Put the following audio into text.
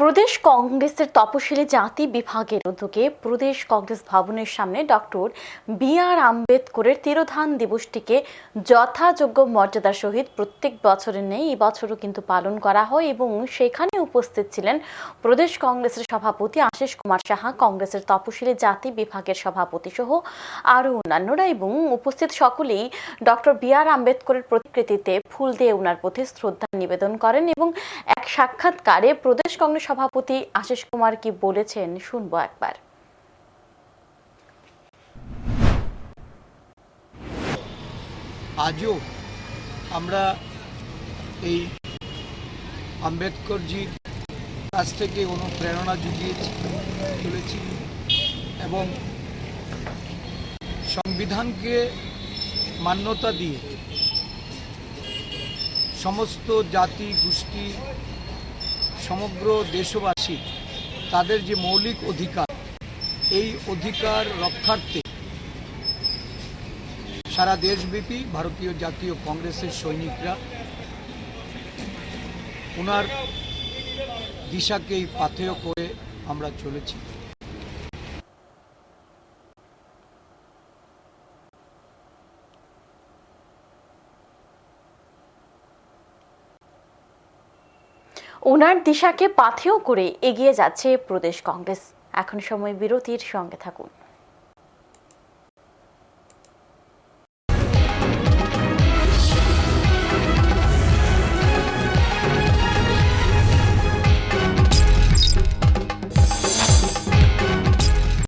প্রদেশ কংগ্রেসের তপশিলি জাতি বিভাগের উদ্যোগে প্রদেশ কংগ্রেস ভবনের সামনে ডক্টর বি আর আম্বেদকরের তিরোধান দিবসটিকে যথাযোগ্য মর্যাদার সহিত প্রত্যেক বছরের নেই এই বছরও কিন্তু পালন করা হয় এবং সেখানে উপস্থিত ছিলেন প্রদেশ কংগ্রেসের সভাপতি আশিস কুমার সাহা, কংগ্রেসের তপশিলি জাতি বিভাগের সভাপতি সহ আরও অন্যান্যরা এবং উপস্থিত সকলেই ডক্টর বি আর আম্বেদকরের প্রতিকৃতিতে ফুল দিয়ে ওনার প্রতি শ্রদ্ধা নিবেদন করেন এবং এক সাক্ষাৎকারে প্রদেশ কংগ্রেস সভাপতি আশিস কুমার কি বলেছেন শুনব একবার। আজও আমরা এই আম্বেদকরজির কাছ থেকে অনুপ্রেরণা জুগিয়ে চলেছি এবং সংবিধানকে মান্যতা দিয়ে সমস্ত জাতি, গোষ্ঠী সমগ্র দেশবাসী তাদের যে মৌলিক অধিকার, এই অধিকার রক্ষার্থে সারা দেশব্যাপী ভারতীয় জাতীয় কংগ্রেসের সৈনিকরা ওনার দিশাকেই পাথেয় করে আমরা চলেছি। ওনার দিশাকে পাথেও করে এগিয়ে যাচ্ছে প্রদেশ কংগ্রেস। এখন সময় বিরতির সঙ্গে থাকুন।